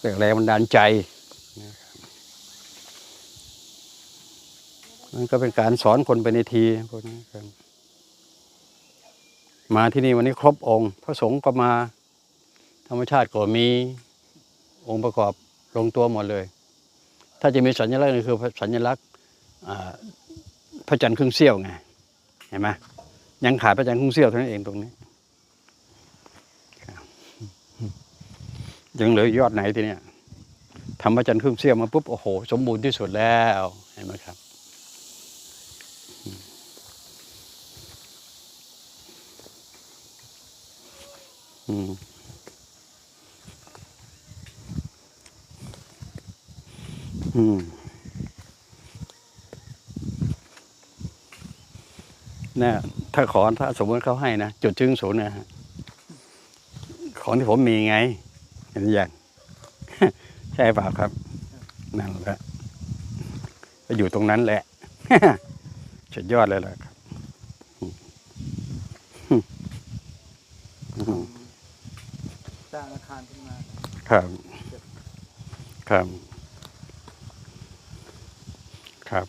เรียกแรงบันดาลใจนะครับมันก็เป็นการสอนคนไปในทีพวกนี้ครับมาที่นี่วันนี้ครบองค์ พระสงฆ์ก็มา ธรรมชาติก็มีองค์ประกอบลงตัวหมดเลย ถ้าจะมีสัญลักษณ์ก็คือสัญลักษณ์พระจันทร์ครึ่งเสี้ยวไงเห็นไหมยังขาดพระจันทร์ครึ่งเสี้ยวเท่านั้นเองตรงนี้ครับ ยังเหลือยอดไหนทีเนี้ยทำพระจันทร์ครึ่งเสี้ยวมาปุ๊บโอ้โห สมบูรณ์ที่สุดแล้วเห็นไหมครับ อืมอืมเนี่ยถ้าขอถ้าสมมติเขาให้นะจุดจึงศูนย์นะฮะของที่ผมมีไง เห็นอย่างใช่เปล่าครับ นั่นแหละก็อยู่ตรงนั้นแหละสุดยอดเลยแหละครับอืมสร้างอาคารขึ้นมาครับครับครับ